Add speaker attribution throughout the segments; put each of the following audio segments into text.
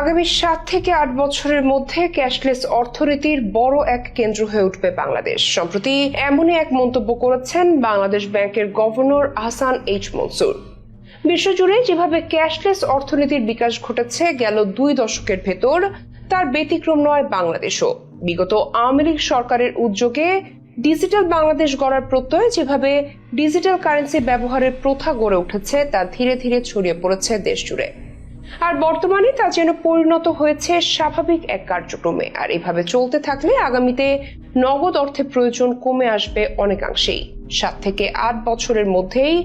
Speaker 1: আগামী সাত থেকে আট বছরের মধ্যে ক্যাশলেস অর্থনীতির বড় এক কেন্দ্র হয়ে উঠবে বাংলাদেশ। সম্প্রতি এমনই এক মন্তব্য করেছেন বাংলাদেশ ব্যাংকের গভর্নর আহসান এইচ মনসুর। বিশ্বজুড়ে যেভাবে ক্যাশলেস অর্থনীতির বিকাশ ঘটেছে, গেল দুই দশকের ভেতর, তার ব্যতিক্রম নয় বাংলাদেশও। বিগত আওয়ামী লীগ সরকারের উদ্যোগে ডিজিটাল বাংলাদেশ গড়ার প্রত্যয়ে যেভাবে ডিজিটাল কারেন্সি ব্যবহারের প্রথা গড়ে উঠেছে, তা ধীরে ধীরে ছড়িয়ে পড়েছে দেশ জুড়ে আর বর্তমানে তা যেন পরিণত হয়েছে স্বাভাবিক এক কার্যক্রমে। আর এভাবে চলতে থাকলে আগামীতে নগদ অর্থে প্রয়োজন কমে আসবে অনেকাংশেই। সাত থেকে আট বছরের মধ্যেই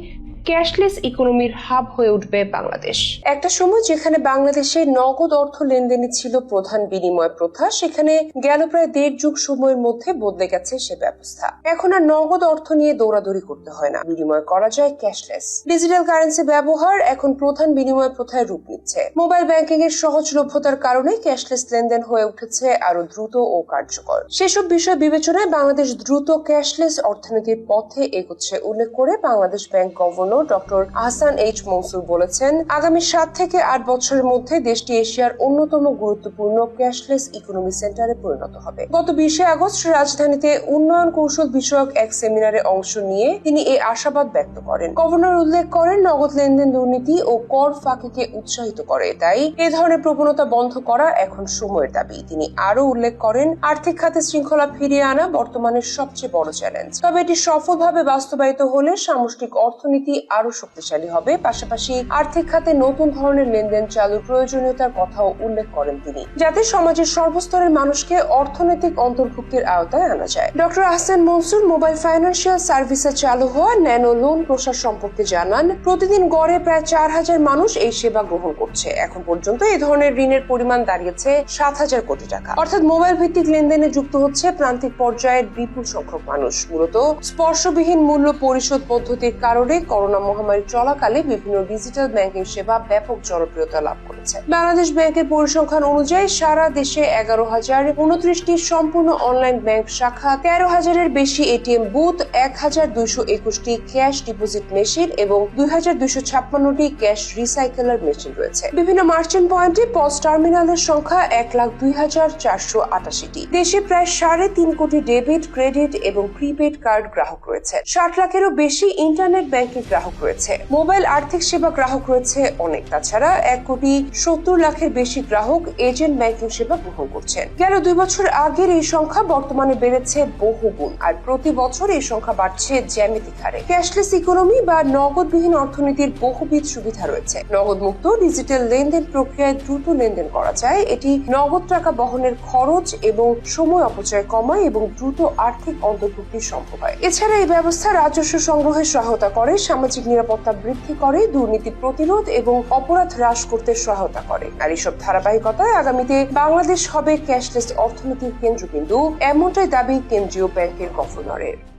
Speaker 1: ক্যাশলেস ইকোনমির হাব হয়ে উঠবে বাংলাদেশ। একটা সময় যেখানে বাংলাদেশে নগদ অর্থ লেনদেনে ছিল প্রধান বিনিময় প্রথা, সেখানে গেল প্রায় দেড় যুগ সময়ের মধ্যে বদলে গেছে সে ব্যবস্থা। এখন আর নগদ অর্থ নিয়ে দৌড়াদৌড়ি করতে হয় না। বিনিময় করা যায় ক্যাশলেস। ডিজিটাল কারেন্সি ব্যবহার এখন প্রধান বিনিময় প্রথায় রূপ নিচ্ছে। মোবাইল ব্যাংকিং এর সহজলভ্যতার কারণে ক্যাশলেস লেনদেন হয়ে উঠেছে আরও দ্রুত ও কার্যকর। সেসব বিষয় বিবেচনায় বাংলাদেশ দ্রুত ক্যাশলেস অর্থনীতির পথে এগোচ্ছে, উল্লেখ করে Bangladesh bank governor doctor Ahsan H Mansur বলেছেন, আগামী সাত থেকে আট বছরের মধ্যে দেশটি এশিয়ার অন্যতম গুরুত্বপূর্ণ ক্যাশলেস ইকোনমি সেন্টারে পরিণত হবে। গত বিশে আগস্ট রাজধানীতে উন্নয়ন কৌশল বিষয়ক এক সেমিনারে অংশ নিয়ে তিনি এই আশাবাদ ব্যক্ত করেন। গভর্নর উল্লেখ করেন, নগদ লেনদেন দুর্নীতি ও কর ফাঁকিকে উৎসাহিত করে, তাই এ ধরনের প্রবণতা বন্ধ করা এখন সময়ের দাবি। তিনি আরও উল্লেখ করেন, আর্থিক খাতে শৃঙ্খলা ফিরিয়ে আনা বর্তমানের সবচেয়ে বড় চ্যালেঞ্জ। তবে এটি সফলভাবে বাস্তবায়িত হলে সামষ্টিক অর্থনীতি আরও শক্তিশালী হবে। পাশাপাশি আর্থিক খাতে নতুন ধরনের লেনদেন চালুর প্রয়োজনীয়তার কথাও উল্লেখ করেন তিনি। যাতে সমাজের সর্বস্তরের মানুষকে অর্থনৈতিক অন্তর্ভুক্তির আওতায় আনা যায়। Doctor Ahsan Mansur mobile financial সার্ভিসে চালু হওয়া ন্যানো লোন প্রসার সম্পর্কে জানান, প্রতিদিন গড়ে প্রায় চার হাজার মানুষ এই সেবা গ্রহণ করছে। এখন পর্যন্ত এই ধরনের ঋণের পরিমাণ দাঁড়িয়েছে সাত হাজার কোটি টাকা। অর্থাৎ মোবাইল ভিত্তিক লেনদেনে যুক্ত হচ্ছে প্রান্তিক পর্যায়ের বিপুল সংখ্যক মানুষ। মূলত স্পর্শবিহীন মূল্য পরিশোধ পদ্ধতির কারণে করোনা মহামারী চলাকালে বিভিন্ন ডিজিটাল ব্যাংকিং সেবা ব্যাপক জনপ্রিয়তা লাভ করেছে। বাংলাদেশ ব্যাংকের পরিসংখ্যান অনুযায়ী সারা দেশে এগারো হাজার উনত্রিশটি সম্পূর্ণ অনলাইন ব্যাংক শাখা, তেরো হাজারের বেশি এটিএম বুথ, এক হাজার দুইশো একুশটি ক্যাশ ডিপোজিট মেশিন এবং দুই হাজার দুইশো ছাপ্পান্নটি ক্যাশ রিসাইকেলার মেশিন রয়েছে। বিভিন্ন মার্চেন্ট পয়েন্টে পস টার্মিনালের সংখ্যা এক লাখ দুই হাজার চারশো আটাশিটি। দেশে প্রায় সাড়ে তিন কোটি ডেবিট, ক্রেডিট এবং প্রিপেড কার্ড গ্রাহক রয়েছে। ষাট লাখেরও বেশি ইন্টারনেট ব্যাংকিং গ্রাহক রয়েছে। মোবাইল আর্থিক সেবা গ্রাহক রয়েছে অনেক। তাছাড়া এক কোটি সত্তর লাখের বেশি গ্রাহক এজেন্ট ব্যাংকিং সেবা গ্রহণ করছেন। গেল দুই বছর আগের এই সংখ্যা বর্তমানে বেড়েছে বহুগুণ। আর প্রতি বছর এই সংখ্যা বাড়ছে জ্যামিতিক হারে। ক্যাশলেস ইকোনমি বা নগদবিহীন অর্থনীতির বহুবিধ সুবিধা রয়েছে। নগদ মুক্ত ডিজিটাল লেনদেন প্রক্রিয়ায় দ্রুত লেনদেন করা যায়। এটি নগদ টাকা বহনের খরচ এবং সময় অপচয় কমায় এবং দ্রুত আর্থিক অন্তর্ভুক্তি সম্ভব হয়। এছাড়া এই ব্যবস্থা রাজস্ব সংগ্রহে সহায়তা করে। সামাজিক নিরাপত্তা বৃদ্ধি করে, দুর্নীতি প্রতিরোধ এবং অপরাধ হ্রাস করতে সহায়তা করে। আর এইসব ধারাবাহিকতায় আগামীতে বাংলাদেশ হবে ক্যাশলেস অর্থনীতির কেন্দ্রবিন্দু, এমনটাই দাবি কেন্দ্রীয় ব্যাংকের গভর্নরের।